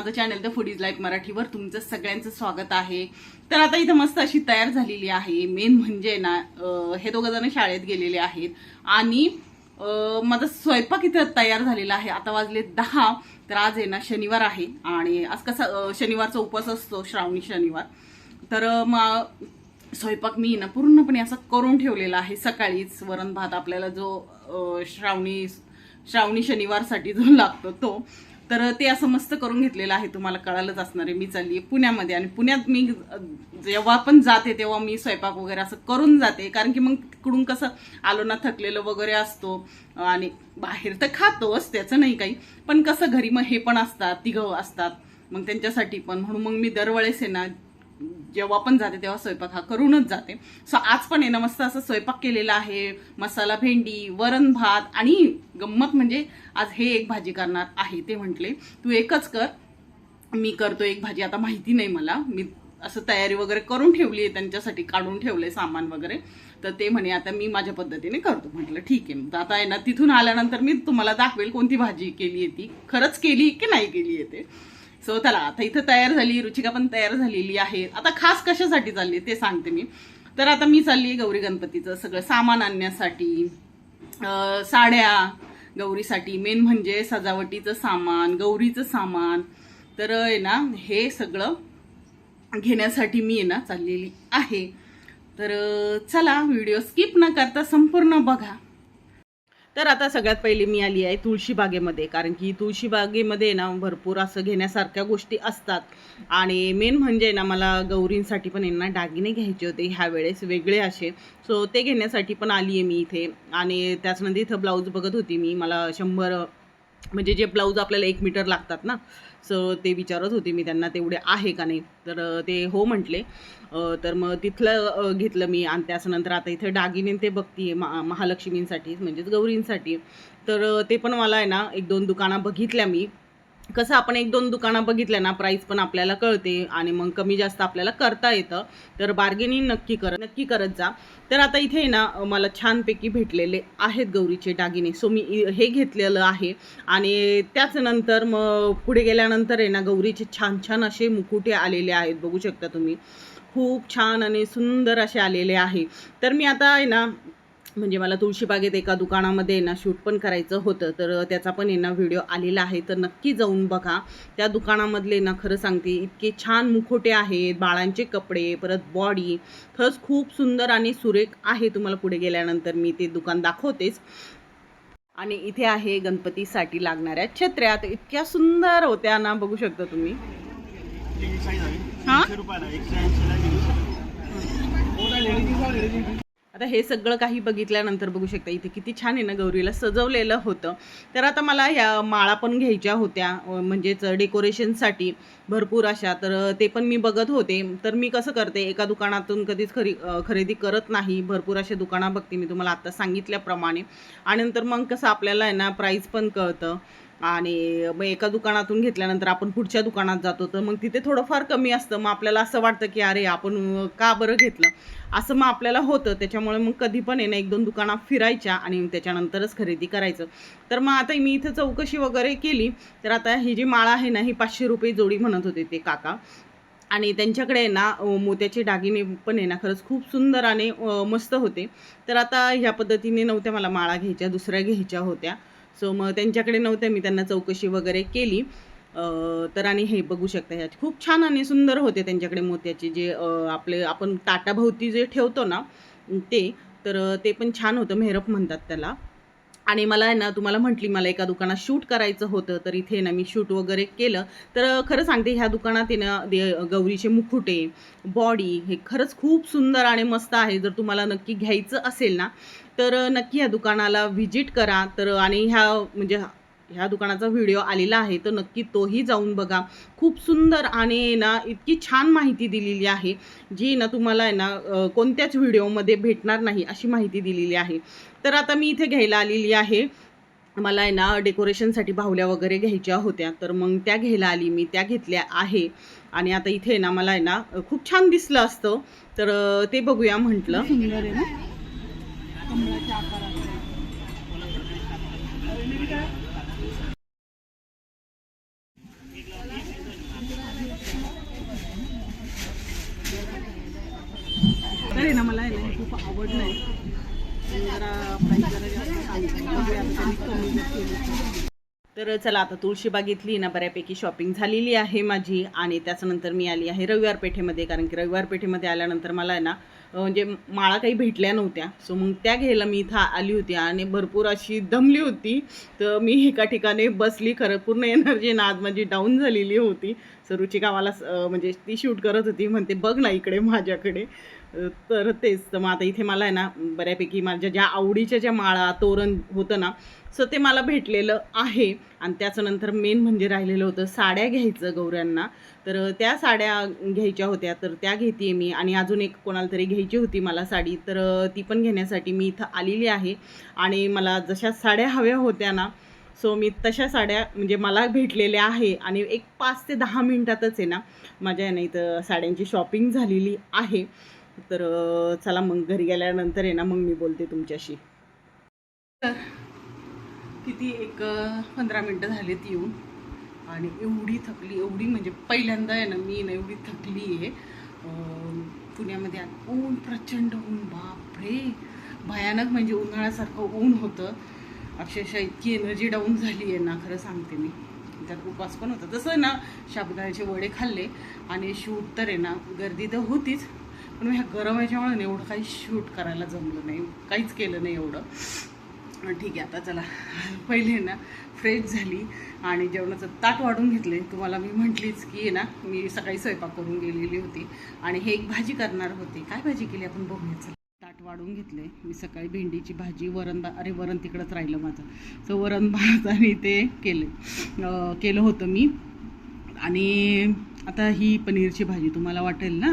माझं channel the food is like मराठीवर तुमचं सगळ्यांचं स्वागत आहे. तर आता इथं मस्त अशी तयार झालेली आहे. मेन म्हणजे ना हे दोघं जण शाळेत गेलेले आहेत. आणि माझा स्वयंपाक इथं तयार झालेला आहे. आता वाजले दहा तर आज आहे ना शनिवार आहे. आणि आज कसा शनिवारचा उपवास असतो श्रावणी शनिवार. तर मग स्वयंपाक मी ना पूर्णपणे असा करून ठेवलेला आहे. सकाळीच वरण भात आपल्याला जो श्रावणी श्रावणी शनिवारसाठी जो लागतो तो. तर ते असं मस्त करून घेतलेलं आहे तुम्हाला कळालंच असणार आहे. मी चालली आहे पुण्यामध्ये आणि पुण्यात मी जेव्हा पण जाते तेव्हा मी स्वयंपाक वगैरे असं करून जाते. कारण की मग तिकडून कसं आलो ना थकलेलं वगैरे असतो आणि बाहेर तर खातोच त्याचं नाही काही. पण कसं घरी मग हे पण असतात तिघं असतात. मग त्यांच्यासाठी पण. म्हणून मग मी दरवेळेस आहे ना जेव्हा पण जाते तेव्हा स्वयंपाक हा करूनच जाते. सो आज पण आहे ना मस्त असं स्वयंपाक केलेला आहे. मसाला भेंडी वरण भात आणि गंमत म्हणजे आज हे एक भाजी करणार आहे ते म्हटले. तू एकच कर. मी करतो एक भाजी. आता माहिती नाही मला. मी असं तयारी वगैरे करून ठेवली आहे त्यांच्यासाठी काढून ठेवले सामान वगैरे. तर ते म्हणे आता मी माझ्या पद्धतीने करतो. म्हटलं ठीक आहे. तर आता आहे ना तिथून आल्यानंतर मी तुम्हाला दाखवेल कोणती भाजी केली आहे ती. खरंच केली की नाही केली आहे ते. सो चला आता इथं तयार झाली रुचिका पण तयार झालेली आहे. आता खास कशासाठी चालली आहे ते सांगते मी. तर आता मी चालली आहे गौरी गणपतीचं सगळं सामान आणण्यासाठी. साड्या गौरीसाठी. मेन म्हणजे सजावटीचं सामान गौरीचं सामान. तर आहे ना हे सगळं घेण्यासाठी मी आहे ना चाललेली आहे. तर चला व्हिडिओ स्किप न करता संपूर्ण बघा. तर आता सगळ्यात पहिले मी आली आहे तुळशीबागेमध्ये कारण की तुळशीबागेमध्ये ना भरपूर असं घेण्यासारख्या गोष्टी असतात. आणि मेन म्हणजे ना मला गौरींसाठी पण यांना दागिने घ्यायचे होते ह्या वेळेस वेगळे असे. सो ते घेण्यासाठी पण आली आहे मी इथे. आणि त्याचनंतर इथं ब्लाऊज बघत होती मी. मला शंभर म्हणजे जे ब्लाऊज आपल्याला एक मीटर लागतात ना सो ते विचारत होते मी त्यांना तेवढे आहे का नाही? तर ते हो म्हटले. तर मग तिथलं घेतलं मी आणि त्याच्यानंतर आता इथे दागिने ते बघतीये मा महालक्ष्मींसाठी म्हणजेच गौरींसाठी. तर ते पण मला आहे ना एक दोन दुकानं बघितल्या मी. कसं आपण एक दोन दुकानं बघितल्या ना प्राईस पण आपल्याला कळते आणि मग कमी जास्त आपल्याला करता येतं. तर बार्गेनिंग नक्की कर नक्की करत जा. तर आता इथे ना मला छानपैकी भेटलेले आहेत गौरीचे दागिने. सो मी हे घेतलेलं आहे. आणि त्याच नंतर मग पुढे गेल्यानंतर आहे ना गौरीचे छान छान असे मुकुटे आलेले आहेत. बघू शकता तुम्ही. खूप छान आणि सुंदर असे आलेले आहे. तर मी आता आहे ना म्हणजे मला तुळशीबागेत एका दुकानामध्ये ना शूट पण करायचं होतं तर त्याचा पण आहे ना व्हिडिओ आलेला आहे. तर नक्की जाऊन बघा. त्या दुकानामधले ना खरं सांगते इतके छान मुखोटे आहेत बाळांचे कपडे परत बॉडी खरंच खूप सुंदर आणि सुरेख आहे. तुम्हाला पुढे गेल्यानंतर मी ते दुकान दाखवतेच. आणि इथे आहे गणपतीसाठी लागणाऱ्या छत्र्या. तर इतक्या सुंदर होत्या ना बघू शकता तुम्ही. हा? आता हे सगळं काही बघितल्यानंतर बघू शकता इथे किती छान आहे ना गौरीला सजवलेलं होतं. तर आता मला ह्या माळा पण घ्यायच्या होत्या म्हणजेच डेकोरेशनसाठी भरपूर अशा. तर ते पण मी बघत होते. तर मी कसं करते एका दुकानातून कधीच खरी खरेदी करत नाही. भरपूर असे दुकानं बघते मी तुम्हाला आत्ता सांगितल्याप्रमाणे. आणि नंतर मग कसं आपल्याला आहे ना प्राईस पण कळतं. आणि मग एका दुकानातून घेतल्यानंतर आपण पुढच्या दुकानात जातो. तर मग तिथे थोडंफार कमी असतं. मग आपल्याला असं वाटतं की अरे आपण का बरं घेतलं? असं मग आपल्याला होतं. त्याच्यामुळे मग कधी पण आहे ना एक दोन दुकानात फिरायच्या आणि त्याच्यानंतरच खरेदी करायचं. तर मग आता मी इथं चौकशी वगैरे केली. तर आता ही जी माळा आहे ना ही पाचशे रुपये जोडी म्हणत होते ते काका. आणि त्यांच्याकडे आहे ना मोत्याचे दागिने पण आहे ना खरंच खूप सुंदर आणि मस्त होते. तर आता ह्या पद्धतीने नव्हत्या मला माळा घ्यायच्या दुसऱ्या घ्यायच्या होत्या. सो मग त्यांच्याकडे नव्हते मी त्यांना चौकशी वगैरे केली. तर आणि हे बघू शकता ह्या खूप छान आणि सुंदर होते त्यांच्याकडे मोत्याचे जे आपले आपण ताटाभोवती जे ठेवतो ना ते तर ते पण छान होतं मेहरप म्हणतात त्याला. आणि मला आहे ना तुम्हाला म्हटली मला एका दुकानात शूट करायचं होतं तर इथे ना मी शूट वगैरे केलं. तर खरं सांगते ह्या दुकानात आहे ना दे गौरीचे मुखुटे बॉडी हे खरंच खूप सुंदर आणि मस्त आहे. जर तुम्हाला नक्की घ्यायचं असेल ना तर नक्की ह्या दुकानाला व्हिजिट करा. तर आणि ह्या म्हणजे ह्या दुकानाचा व्हिडिओ आलेला आहे तर नक्की तोही जाऊन बघा. खूप सुंदर आणि ना इतकी छान माहिती दिलेली आहे जी ना तुम्हाला आहे ना कोणत्याच व्हिडिओमध्ये भेटणार नाही अशी माहिती दिलेली आहे. तर आता मी इथे घ्यायला आलेली आहे. मला आहे ना डेकोरेशनसाठी बाहुल्या वगैरे घ्यायच्या होत्या तर मग त्या घ्यायला आली मी त्या घेतल्या आहे. आणि आता इथे ना मला आहे ना खूप छान दिसलं असतं तर ते बघूया म्हटलं. तर. चला आता तुळशीबाग इथली ना बऱ्यापैकी शॉपिंग झालेली आहे माझी आणि त्याच्यानंतर मी आली आहे रविवार पेठेमध्ये कारण की रविवार पेठेमध्ये आल्यानंतर मला आहे ना म्हणजे माळा काही भेटल्या नव्हत्या. सो मग त्या घ्यायला मी इथं आली होती आणि भरपूर अशी दमली होती. तर मी एका ठिकाणी बसली खरं पूर्ण एनर्जी ना आज माझी डाऊन झालेली होती. सो रुचिका मला म्हणजे ती शूट करत होती. म्हणते बघ ना इकडे माझ्याकडे. तर तेच तर मग आता इथे मला आहे ना बऱ्यापैकी माझ्या ज्या आवडीच्या ज्या माळा तोरण होतं ना सो ते मला भेटलेलं आहे. आणि त्याच्यानंतर मेन म्हणजे राहिलेलं होतं साड्या घ्यायचं गौऱ्यांना. तर त्या साड्या घ्यायच्या होत्या तर त्या घेते मी. आणि अजून एक कोणाला तरी घ्यायची होती मला साडी तर ती पण घेण्यासाठी मी इथं आलेली आहे. आणि मला जशा साड्या हव्या होत्या ना सो मी तशा साड्या म्हणजे मला भेटलेल्या आहे. आणि एक पाच ते दहा मिनटातच आहे ना माझ्या आहे ना इथं साड्यांची शॉपिंग झालेली आहे. तर चला मग घरी गेल्यानंतर आहे ना मग मी बोलते तुमच्याशी. तर किती एक पंधरा मिनटं झालीत येऊन. आणि एवढी थकली एवढी म्हणजे पहिल्यांदा आहे ना मी ना एवढी थकली आहे. पुण्यामध्ये ऊन प्रचंड ऊन बापरे! भयानक म्हणजे उन्हाळ्यासारखं ऊन होतं. अक्षरशः इतकी एनर्जी डाऊन झाली आहे ना खरं सांगते मी. त्यात उपवास पण होता. तसं ना शाबदाळ्याचे वडे खाल्ले. आणि शूट तर आहे ना गर्दी तर होतीच. पण ह्या गरम याच्यामुळे ना एवढं काही शूट करायला जमलं नाही. काहीच केलं नाही एवढं. ठीक आहे आता चला. पहिले ना फ्रेश झाली आणि जेवणाचं ताट वाढून घेतले तुम्हाला मी म्हटलीच की आहे ना मी सकाळी स्वयंपाक करून गेलेली होती. आणि हे एक भाजी करणार होते. काय भाजी केली आपण बघूया ताट वाढून घेतले मी सकाळी भेंडीची भाजी वरण बा अरे वरण तिकडंच राहिलं माझं. सो वरण भात आणि ते केले. केलं होतं मी. आणि आता ही पनीरची भाजी तुम्हाला वाटेल ना?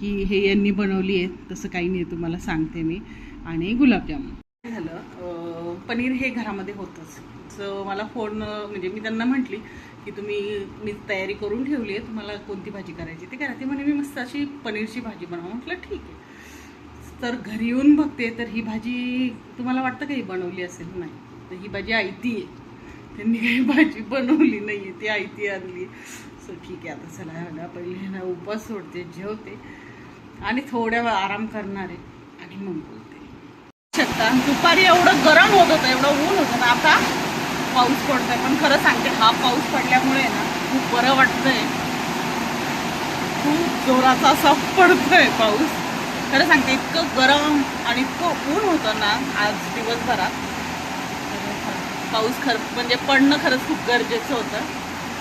की हे यांनी बनवली आहे तसं काही नाही तुम्हाला सांगते मी. आणि गुलाबजामुन. काय झालं पनीर हे घरामध्ये होतंच. सो मला फोन म्हणजे मी त्यांना म्हटली की तुम्ही मी तयारी करून ठेवली आहे तुम्हाला कोणती भाजी करायची ते करा ते म्हणे मी मस्त अशी पनीरची भाजी बनवा. म्हटलं ठीक आहे. तर घरी येऊन बघते तर ही भाजी तुम्हाला वाटतं का ही बनवली असेल? नाही. तर ही भाजी आयती आहे. त्यांनी काही भाजी बनवली नाही आहे ती आयती आणली सो ठीक आहे आता चला ना पहिले ना उपास सोडते जेवते. आणि थोड्या वेळ आराम करणार. आहे आणि मग बोलते. शकता दुपारी एवढं गरम होत होतं एवढं ऊन होतं ना आता पाऊस पडतोय. पण खरं सांगते हा पाऊस पडल्यामुळे ना खूप बरं वाटतंय. खूप जोराचा असा पडतोय पाऊस. खरं सांगते इतकं गरम आणि इतकं ऊन होतं ना आज दिवसभरात. पाऊस खर म्हणजे पडणं खरंच खूप गरजेचं होतं.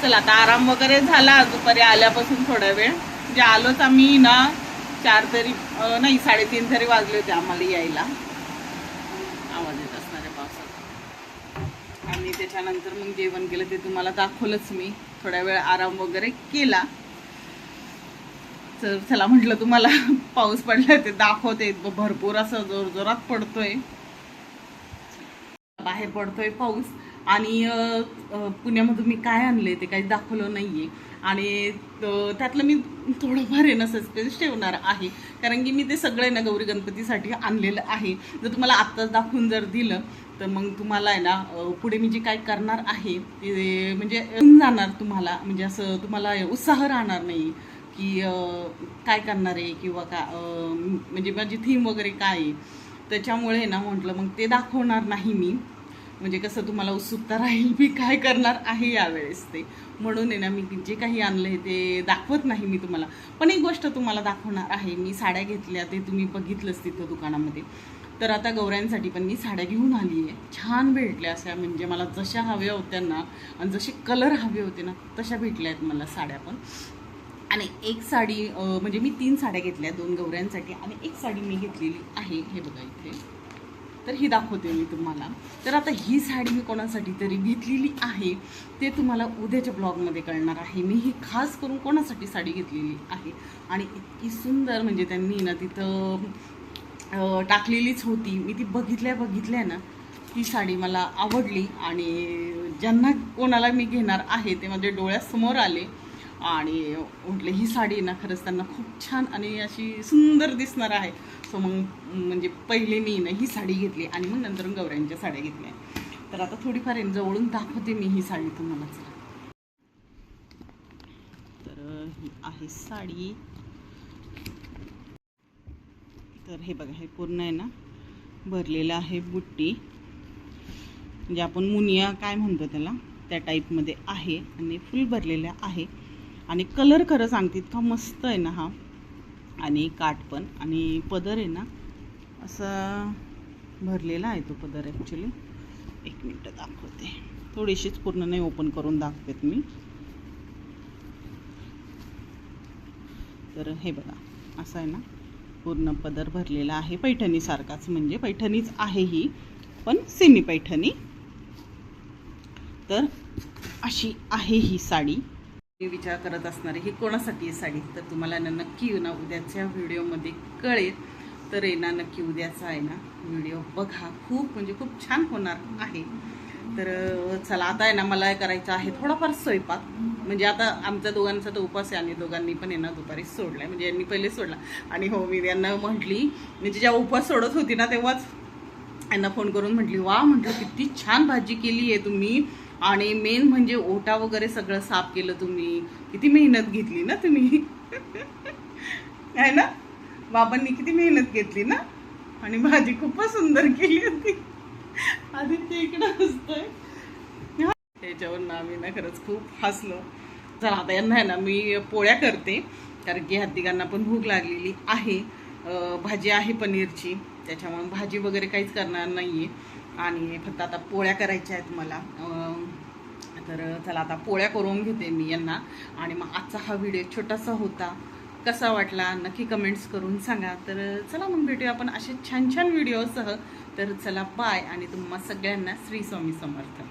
चला आता आराम वगैरे झाला दुपारी आल्यापासून थोडा वेळ. म्हणजे आलोच आम्ही ना चार तरी नाही साडेतीन तरी वाजले होते आम्हाला यायला. आवाज येत असणाऱ्या पावसात. आणि त्याच्यानंतर मग जेवण केलं ते तुम्हाला दाखवलंच मी. थोड्या वेळ आराम वगैरे केला. तर चला म्हटलं तुम्हाला पाऊस पडला ते दाखवते. भरपूर असं जोर जोरात पडतोय. बाहेर पडतोय पाऊस. आणि पुण्यामधून मी काय आणले ते काही दाखवलं नाहीये. आणि त्यातलं मी थोडंफार आहे ना सस्पेन्स ठेवणार आहे. कारण की मी ते सगळे ना गौरी गणपतीसाठी आणलेलं आहे. जर तुम्हाला आत्ताच दाखवून जर दिलं तर मग तुम्हाला आहे ना पुढे मी जे काय करणार आहे ते म्हणजे जाणार तुम्हाला. म्हणजे असं तुम्हाला उत्साह राहणार नाही की काय करणार आहे किंवा का म्हणजे माझी थीम वगैरे काय आहे. त्याच्यामुळे ना म्हटलं मग ते दाखवणार नाही मी. म्हणजे कसं तुम्हाला उत्सुकता राहील मी काय करणार आहे यावेळेस ते. म्हणून आहे ना मी जे काही आणलं आहे ते दाखवत नाही मी तुम्हाला. पण एक गोष्ट तुम्हाला दाखवणार आहे मी साड्या घेतल्या ते तुम्ही बघितलंच तिथं दुकानामध्ये. तर आता गौऱ्यांसाठी पण मी साड्या घेऊन आली आहे. छान भेटल्या अशा म्हणजे मला जशा हव्या होत्या ना आणि जसे कलर हवे होते ना तशा भेटल्या आहेत मला साड्या पण. आणि एक साडी म्हणजे मी तीन साड्या घेतल्या दोन गौऱ्यांसाठी आणि एक साडी मी घेतलेली आहे हे बघा इथे. तर ही दाखवते मी तुम्हाला. तर आता ही साडी मी कोणासाठी तरी घेतलेली आहे ते तुम्हाला उद्याच्या ब्लॉगमध्ये कळणार आहे. मी ही खास करून कोणासाठी साडी घेतलेली आहे? आणि इतकी सुंदर म्हणजे त्यांनी ना तिथं टाकलेलीच होती. मी ती बघितल्या बघितल्या ना ती साडी मला आवडली. आणि ज्यांना कोणाला मी घेणार आहे ते माझ्या डोळ्यासमोर आले. आणि म्हटलं ही साडी ना खरंच त्यांना खूप छान आणि अशी सुंदर दिसणार आहे. सो मग म्हणजे पहिले मी ना ही साडी घेतली आणि मग नंतर गौऱ्यांच्या साड्या घेतल्या. तर आता थोडीफार जवळून दाखवते मी ही साडी तुम्हाला चला तर ही आहे साडी. तर हे बघा हे पूर्ण आहे ना भरलेलं आहे बुट्टी. म्हणजे आपण मुनिया काय म्हणतो त्याला? त्या टाईपमध्ये आहे आणि फुल भरलेल्या आहे. आणि कलर खरं सांगते इतका मस्त आहे ना हा. आणि काठ पण. आणि पदर आहे ना असा भरलेला आहे तो पदर ॲक्च्युली एक मिनटं दाखवते. थोडीशीच पूर्ण नाही ओपन करून दाखवत मी. तर हे बघा असं आहे ना पूर्ण पदर भरलेला आहे पैठणीसारखाच. म्हणजे पैठणीच आहे ही पण सेमी पैठणी तर अशी आहे ही साडी. मी विचार करत असणार आहे ही कोणासाठी आहे साडी? तर तुम्हाला ना नक्की ना उद्याच्या व्हिडिओमध्ये कळेल. तर आहे ना नक्की उद्याचा आहे ना व्हिडिओ बघा. खूप म्हणजे खूप छान होणार आहे. तर चला आता आहे ना मला करायचं आहे थोडाफार स्वयंपाक. म्हणजे आता आमच्या दोघांचा तर उपास आहे आणि दोघांनी पण यांना ना दुपारी सोडलाय. म्हणजे यांनी पहिले सोडला. आणि हो मी यांना म्हटली म्हणजे जेव्हा उपास सोडत होती ना तेव्हाच यांना फोन करून म्हटली वा म्हटलं किती छान भाजी केली आहे तुम्ही. आणि मेन म्हणजे ओटा वगैरे सगळं साफ केलं तुम्ही. किती मेहनत घेतली ना तुम्ही. आहे ना? बाबांनी किती मेहनत घेतली ना? आणि भाजी खूपच सुंदर केली होती. आधी ते इकडं हसतोय. त्याच्यावर आम्ही ना खरंच खूप हसलो. चला आता यांना आहे ना मी पोळ्या करते. कारण की ह्या तिघांना पण भूक लागलेली आहे. भाजी आहे पनीरची. त्याच्यामुळे भाजी वगैरे काहीच करणार नाही आहे आणि फक्त आता पोळ्या करायच्या आहेत मला. तर चला आता पोळ्या करून घेते मी यांना. आणि मग आजचा हा व्हिडिओ छोटासा होता. कसा वाटला नक्की कमेंट्स करून सांगा. तर चला मग भेटूया आपण असे छान छान व्हिडिओसह. तर चला बाय आणि तुम्हा सगळ्यांना श्री स्वामी समर्थ.